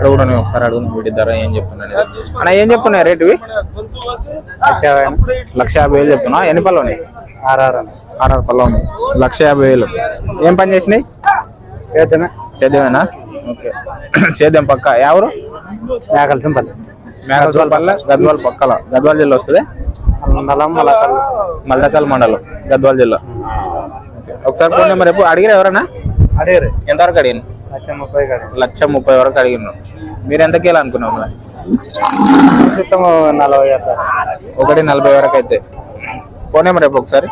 ఇక్కడ కూడా నేను ఒకసారి అడుగును వీటి ధర ఏం చెప్తున్నాను అన్న ఏం చెప్తున్నాయి రేటు ఇవి? లక్ష యాభై వేలు చెప్తున్నా. ఎన్ని పళ్ళు ఉన్నాయి? ఆర్ఆర్ ఆర్ఆర్ పళ్ళు ఉన్నాయి. లక్ష యాభై వేలు. ఏం పని చేసినాయి? చేతమే సేద్యమేనా? ఓకే. సేద్యం పక్క. ఎవరు మేకల సింపల్ మేకల్పల్ల గద్వాల పక్కల. గద్వాల జిల్లా వస్తుంది? నలం మలకల్. మల్దకల్ మండలం. గద్వాల జిల్లా. ఒకసారి ఫోన్ నెంబర్ ఎప్పుడు అడిగిరా ఎవరన్నా? అడిగారు ఎంతవరకు అడిగిన లక్ష ముప్పై వరకు అడిగినారు మీరు ఎంతకి వెళ్ళి అనుకున్నాం? ప్రస్తుతం నలభై ఒకటి నలభై వరకు అయితే ఫోన్ నెంబర్ రేపు ఒకసారి?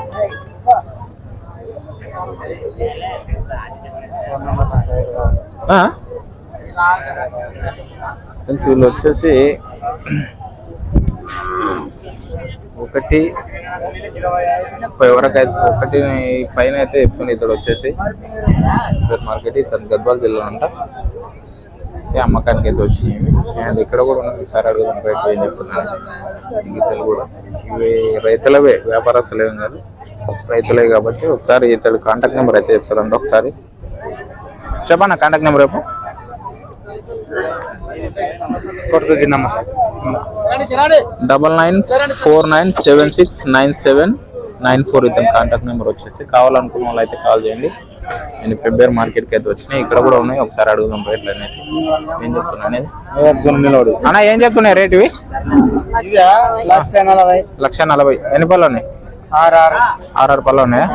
ఫ్రెండ్స్ వీళ్ళు వచ్చేసి ఒకటి ముప్పై వరకు అయితే ఒకటి పైన అయితే చెప్తుంది ఇతడు వచ్చేసి. మార్కెట్ ఇతను గద్వాల జిల్లా అంట. అయితే అమ్మకానికి అయితే వచ్చినాయి అండ్ ఇక్కడ కూడా ఉన్నాయి. ఒకసారి అడుగుదాం రేట్ ఏం చెప్తున్నాను గీతలు కూడా. ఇవి రైతులవే వ్యాపారస్తులు ఏం కాదు. రైతులే కాబట్టి ఒకసారి ఇతడు కాంటాక్ట్ నెంబర్ అయితే చెప్తారండి ఒకసారి. చెప్పన్న కాంటాక్ట్ నెంబర్ రేపు double nine four nine seven six nine seven nine four ఇతని కాంటాక్ట్ నెంబర్ వచ్చేసి కావాలనుకున్న వాళ్ళు అయితే కాల్ చేయండి. నేను ఫిబ్రవరి మార్కెట్కి అయితే వచ్చినాయి ఇక్కడ కూడా ఉన్నాయి. ఒకసారి అడుగుదాం రేట్లు అనేది. ఏం చెప్తున్నా అనేది? అన్న ఏం చెప్తున్నాయి రేట్ ఇవి? లక్ష నలభై. లక్ష నలభై. ఎన్ని పళ్ళు ఉన్నాయి? ఆర్ఆర్ ఆర్ఆర్ పళ్ళు ఉన్నాయా?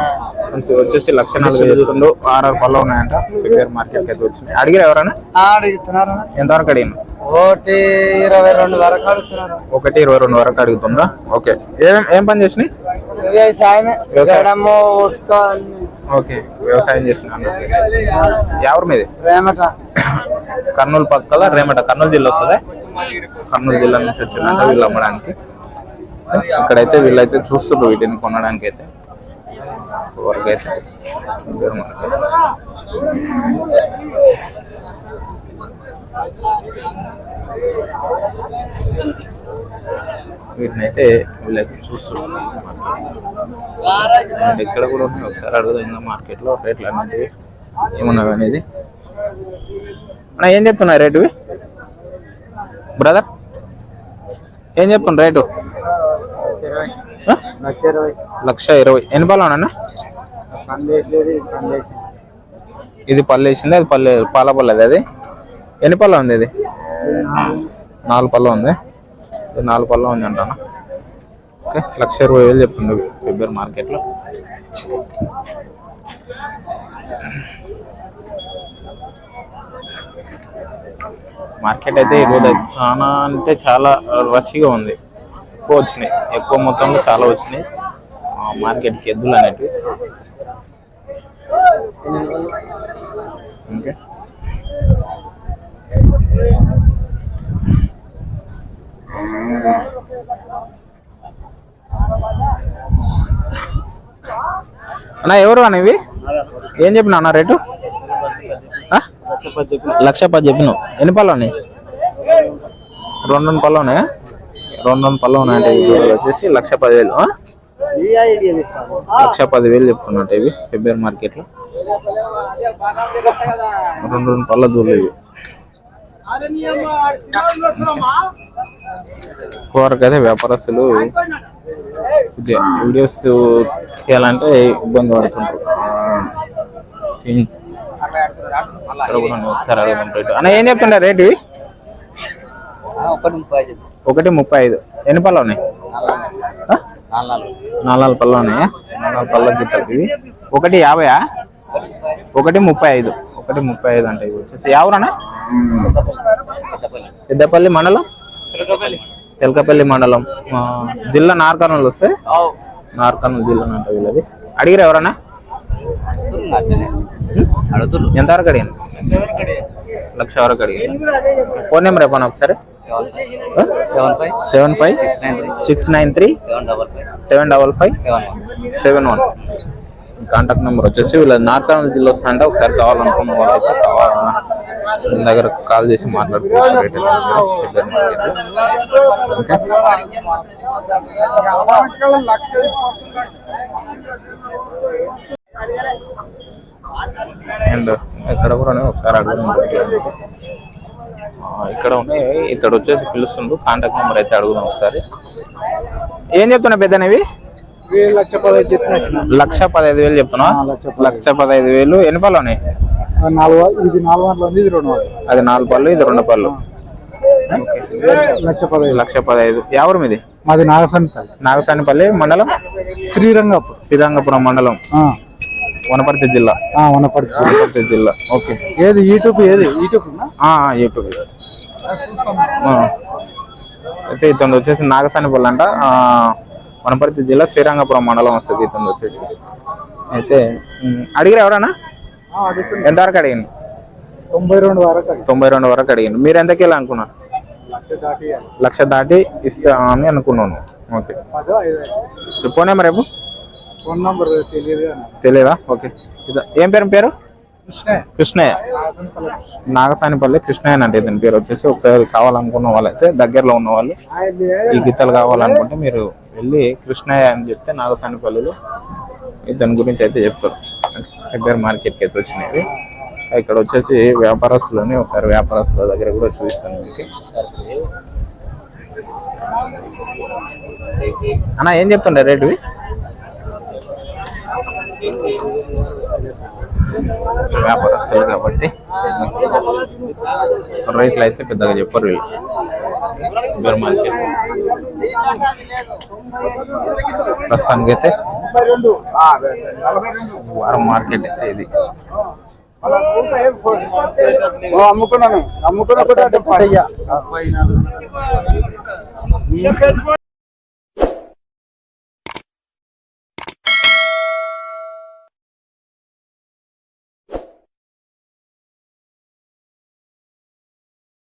కొంచెం వచ్చేసి లక్ష నలభై చెప్తుండు ఆర్ఆర్ పళ్ళు ఉన్నాయంట. ఫిబ్రవరి మార్కెట్కి అయితే వచ్చినాయి. అడిగిరా ఎవరైనా అడుగుతున్నారు ఎంతవరకు అడిగిన ఒకటి ఇరవై రెండు వరకు అడుగుతున్నారు? ఒకటి ఇరవై రెండు వరకు అడుగుతుందా? ఓకే. ఏం ఏం పని చేసినాయి? వ్యవసాయమే. వ్యవసాయం. గడము ఉసుక ఓకే. వ్యవసాయం చేసిన ఎవరి మీది? రేమట. కర్నూలు పక్కల రేమట. కర్నూలు జిల్లా వస్తుంది? కర్నూలు జిల్లా నుంచి వచ్చిందంట వీళ్ళు అమ్మడానికి. ఇక్కడైతే వీళ్ళైతే చూస్తుండ్రు వీటిని కొనడానికి అయితే వరకు అయితే ఇద్దరు మనకి. వీటిని అయితే వీళ్ళైతే చూస్తున్నారు అండ్ ఇక్కడ కూడా ఉన్నాయి. ఒకసారి అడుగుదా మార్కెట్లో రేట్లు అనేటివి ఏమున్నవి అనేది. అన్న ఏం చెప్తున్నా రేటు బ్రదర్ ఏం చెప్తున్నా రేటు? లక్ష ఇరవై. ఎన్ని అన్న? పందేసి ఇది పళ్ళు వేసింది? అది పల్లె పాల పల్లెది అది ఎన్ని పళ్ళు ఉంది ఇది? నాలుగు పళ్ళు ఉంది. ఇది నాలుగు పళ్ళు ఉంది అంటాను? ఓకే లక్ష ఇరవై వేలు చెప్తుంది ఫిబ్రవరి మార్కెట్లో. మార్కెట్ అయితే ఈరోజు చాలా అంటే చాలా రష్గా ఉంది. ఎక్కువ వచ్చినాయి. ఎక్కువ మొత్తంలో చాలా వచ్చినాయి. మార్కెట్కి ఎద్దులు అనేటివి. ఓకే అన్నా ఎవరు అన్న ఇవి? ఏం చెప్పిన అన్న రేటు? లక్ష పది చెప్పినావు. ఎన్ని పళ్ళు ఉన్నాయి? రెండు రెండు పళ్ళు ఉన్నాయా? రెండు రెండు పళ్ళు ఉన్నాయంటే వచ్చేసి లక్ష పదివేలు లక్ష పదివేలు చెప్తున్నట్టు ఇవి ఫిబ్రవరి మార్కెట్లో. రెండు రెండు పళ్ళ దూరలు ఇవి. వరకు అయితే వ్యాపారస్తులు వీడియోస్ తీయాలంటే ఇబ్బంది పడుతుంటారు. ఒకసారి రేటు అన్న ఏం చెప్తుండే రేటు ఇవి? ఒకటి ముప్పై ఐదు. ఎన్ని పళ్ళు ఉన్నాయి? నాలుగు. పళ్ళు ఉన్నాయా? నాలుగు పళ్ళ గిత్తలు. ఇవి ఒకటి యాభైయా ఒకటి ముప్పై ఐదు. ఒకటి ముప్పై ఐదు అంటే ఇవి వచ్చేసి. ఎవరన్నా పెద్దపల్లి. మండలం? తెలకపల్లి మండలం. జిల్లా నార్కర్నూలు వస్తే? నార్కర్నూలు జిల్లా అంట వీళ్ళది. అడిగిరా ఎవరన్నా? ఎంతవరకు అడిగాను లక్ష వరకు అడిగాను ఫోన్ నెంబర్ చెప్పండి ఒకసారి? Seven five? Six nine three seven double five. Seven one. Contact number వచ్చేసి వీళ్ళ నార్కర్నూలు జిల్లా వస్తుందంటే ఒకసారి కావాలనుకున్న వాళ్ళైతే కావాలన్నా దగ్గర కాల్ చేసి మాట్లాడుకోవచ్చు రేట్. ఓకే. అండ్ ఇక్కడ కూడా ఒకసారి. ఆ, ఇక్కడ ఉన్నాయి ఇతడు వచ్చేసి పిలుస్తుండు. కాంటాక్ట్ నెంబర్ అయితే అడుగుదాం ఒకసారి. ఏం చెప్తున్నా పెద్దనివి లక్ష పదహైదు చెప్పిన లక్ష పదహైదు వేలు చెప్తున్నా లక్ష పదహైదు. వేలు. ఎన్ని పళ్ళు ఉన్నాయి? నాలుగు ఇది నాలుగు ఉంది ఇది రెండు అది నాలుగు పళ్ళు ఇది రెండు పళ్ళు. లక్ష పదహైదు. లక్ష పదహైదు. ఎవరు మీది? మాది నాగసంపల్లి నాగసానిపల్లి మండలం శ్రీరంగపూర్. శ్రీరంగపురం మండలం. వనపర్తి జిల్లా. వనపర్తి వనపర్తి జిల్లా. ఓకే. ఏది యూట్యూబ్ ఏది? YouTube YouTube. అయితే ఇతను వచ్చేసి నాగసానిపల్లి అంట. వనపర్తి జిల్లా శ్రీరంగపురం మండలం వస్తుంది ఇతను వచ్చేసి. అయితే అడిగిరా ఎవరన్నా? ఎంతవరకు అడిగింది తొంభై రెండు వరకు. తొంభై రెండు వరకు అడిగింది మీరు ఎంతకి వెళ్ళి అనుకున్నారు? లక్ష దాటి ఇస్తా అని అనుకున్నాను. ఓకే. ఫోన్ నెంబర్ రేపు ఫోన్ నంబర్ తెలియదు ఓకే. ఇదా ఏం పేరు పేరు? కృష్ణే కృష్ణయ్య. నాగసానిపల్లి కృష్ణయ్య అంటే ఇతని పేరు వచ్చేసి ఒకసారి కావాలనుకున్న వాళ్ళైతే దగ్గరలో ఉన్న వాళ్ళు ఈ గీతలు కావాలనుకుంటే మీరు వెళ్ళి కృష్ణయ్య అని చెప్తే నాగసానిపల్లిలో ఇతని గురించి అయితే చెప్తారు. దగ్గర మార్కెట్కి అయితే వచ్చినవి. ఇక్కడ వచ్చేసి వ్యాపారస్తులని ఒకసారి వ్యాపారస్తుల దగ్గర కూడా చూపిస్తాను మీకు. అన్న ఏం చెప్తుండే రేటువి? వ్యాపారస్తులు కాబట్టి రేట్లు అయితే పెద్దగా చెప్పరు వీళ్ళు. Bear market. ప్రస్తుతానికి అయితే వారం మార్కెట్ అయితే ఇది. అమ్ముకున్నాను. అమ్ముకున్న కూడా.